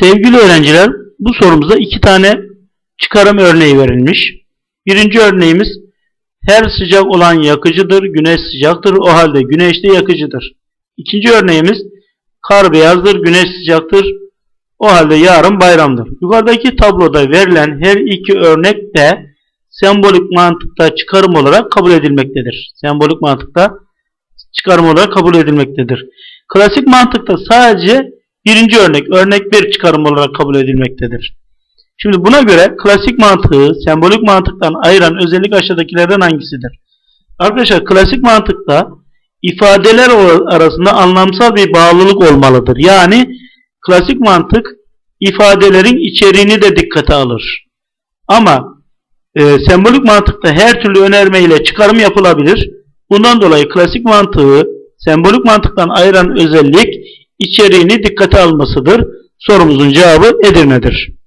Sevgili öğrenciler, bu sorumuzda iki tane çıkarım örneği verilmiş. Birinci örneğimiz, her sıcak olan yakıcıdır, güneş sıcaktır, o halde güneş de yakıcıdır. İkinci örneğimiz, kar beyazdır, güneş sıcaktır, o halde yarın bayramdır. Yukarıdaki tabloda verilen her iki örnek de sembolik mantıkta çıkarım olarak kabul edilmektedir. Sembolik mantıkta çıkarım olarak kabul edilmektedir. Klasik mantıkta sadece birinci örnek, örnek bir çıkarım olarak kabul edilmektedir. Şimdi buna göre klasik mantığı sembolik mantıktan ayıran özellik aşağıdakilerden hangisidir? Arkadaşlar klasik mantıkta ifadeler arasında anlamsal bir bağlılık olmalıdır. Yani klasik mantık ifadelerin içeriğini de dikkate alır. Ama e, sembolik mantıkta her türlü önerme ile çıkarım yapılabilir. Bundan dolayı klasik mantığı sembolik mantıktan ayıran özellik içeriğini dikkate almasıdır. Sorumuzun cevabı Edirne'dir.